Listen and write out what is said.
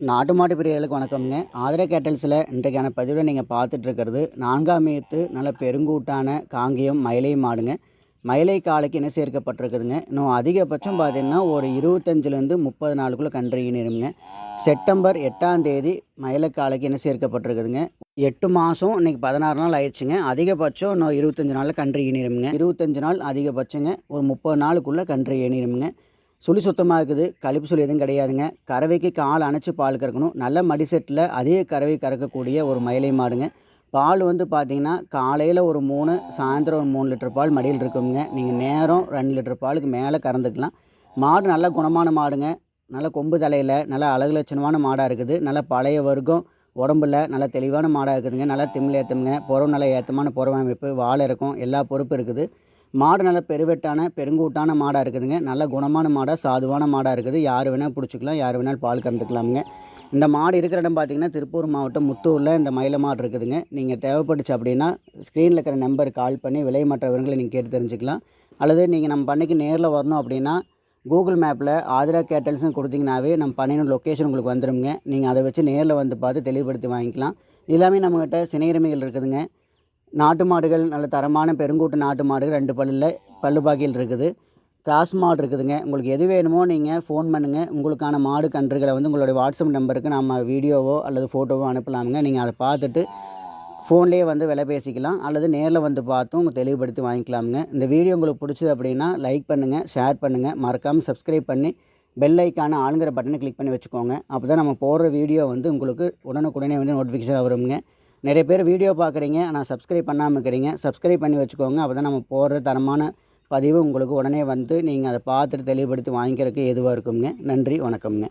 நாட்டு மாட்டு பிரியர்களுக்கு வணக்கம்ங்க. ஆதிர கேட்டல்ஸில் இன்றைக்கான பதிவில் நீங்கள் பார்த்துட்ருக்கிறது நான்காம் ஏத்து நல்ல பெருங்கூட்டான காங்கேயம் மயிலை மாடுங்க. மயிலை காலைக்கு என்ன சேர்க்கப்பட்டிருக்குதுங்க. இன்னும் அதிகபட்சம் பார்த்தீங்கன்னா ஒரு இருபத்தஞ்சிலேருந்து முப்பது நாளுக்குள்ளே கன்றுகினிருங்க செப்டம்பர் எட்டாம் தேதி மயிலை காலைக்கு என்ன சேர்க்கப்பட்டிருக்குதுங்க. எட்டு மாதம் இன்றைக்கி பதினாறு நாள் ஆயிடுச்சுங்க. அதிகபட்சம் இன்னும் இருபத்தஞ்சி நாளில் கன்று ஈனிருமுங்க இருபத்தஞ்சு நாள் அதிகபட்சங்க. ஒரு முப்பது நாளுக்குள்ளே கன்று ஈனிருமுங்க சுழி சுத்தமாக இருக்குது. கழிப்பு சுழி எதுவும் கிடையாதுங்க. கறவைக்கு கால் அணைச்சி பால் கறக்கணும். நல்ல மடி செட்டில் அதிக கறவை கறக்கக்கூடிய ஒரு மயிலை மாடுங்க. பால் வந்து பார்த்தீங்கன்னா காலையில் ஒரு மூணு சாயந்தரம் ஒரு மூணு லிட்டர் பால் மடியில் இருக்குங்க. நீங்கள் நேரம் ரெண்டு லிட்டர் பாலுக்கு மேலே கறந்துக்கலாம். மாடு நல்ல குணமான மாடுங்க. நல்ல கொம்பு தலையில் நல்ல அழகு லட்சணமான மாடாக இருக்குது. நல்ல பழைய வர்க்கம் உடம்புல நல்ல தெளிவான மாடாக இருக்குதுங்க. நல்லா திம்மில் ஏற்றமுங்க புறவு நல்ல ஏற்றமான புறவு அமைப்பு வாழை இருக்கும் எல்லா பொறுப்பு இருக்குது. மாடு நல்ல பெருவெட்டான பெருங்கூட்டான மாடாக இருக்குதுங்க. நல்ல குணமான மாடாக சாதுவான மாடாக இருக்குது. யார் வேணால் பிடிச்சிக்கலாம் யார் வேணாலும் பால் கறந்துக்கலாமுங்க. இந்த மாடு இருக்கிற இடம் பார்த்தீங்கன்னா திருப்பூர் மாவட்டம் முத்தூரில் இந்த மயில மாடு இருக்குதுங்க. நீங்கள் தேவைப்பட்டுச்சு அப்படின்னா ஸ்க்ரீனில் இருக்கிற நம்பருக்கு கால் பண்ணி விலை மற்ற விவரங்களை நீங்கள் கேட்டு தெரிஞ்சுக்கலாம். அல்லது நீங்கள் நம்ம பண்ணைக்கு நேரில் வரணும் அப்படின்னா கூகுள் மேப்பில் ஆதிரா கேட்டல்ஸ்னு கொடுத்தீங்கனாவே நம்ம பண்ணின லொக்கேஷன் உங்களுக்கு வந்துடுங்க நீங்கள் அதை வச்சு நேரில் வந்து பார்த்து தெளிவுபடுத்தி வாங்கிக்கலாம். எல்லாமே நம்மக்கிட்ட சினையுரிமைகள் இருக்குதுங்க. நாட்டு மாடுகள் நல்ல தரமான பெருங்கூட்டு நாட்டு மாடுகள் ரெண்டு பல்லில் பல்லு பாக்கியில் இருக்குது. கிராஸ் மாடு இருக்குதுங்க. உங்களுக்கு எது வேணுமோ நீங்கள் ஃபோன் பண்ணுங்கள் உங்களுக்கான மாடு கன்றுகளை வந்து உங்களுடைய வாட்ஸ்அப் நம்பருக்கு நம்ம வீடியோவோ அல்லது ஃபோட்டோவோ அனுப்பலாமுங்க. நீங்கள் அதை பார்த்துட்டு ஃபோன்லேயே வந்து விலை பேசிக்கலாம். அல்லது நேரில் வந்து பார்த்தும் உங்கள் தெளிவுபடுத்தி வாங்கிக்கலாமுங்க. இந்த வீடியோ உங்களுக்கு பிடிச்சது அப்படின்னா லைக் பண்ணுங்கள் ஷேர் பண்ணுங்கள் மறக்காமல் சப்ஸ்கிரைப் பண்ணி பெல் ஐக்கான ஆளுங்கிற பட்டனை கிளிக் பண்ணி வச்சுக்கோங்க. அப்போ தான் நம்ம போடுற வீடியோ வந்து உங்களுக்கு உடனுக்குடனே வந்து நோட்டிஃபிகேஷன் வருங்க நிறைய பேர் வீடியோ பார்க்குறீங்க ஆனால் சப்ஸ்கிரைப் பண்ணாமல் இருக்கிறீங்க. சப்ஸ்கிரைப் பண்ணி வச்சுக்கோங்க. அப்போ தான் நம்ம போடுற தரமான பதிவு உங்களுக்கு உடனே வந்து நீங்கள் அதை பார்த்துட்டு தெளிவுபடுத்தி வாங்கிக்கிறதுக்கு எதுவாக இருக்குங்க நன்றி வணக்கம்ங்க.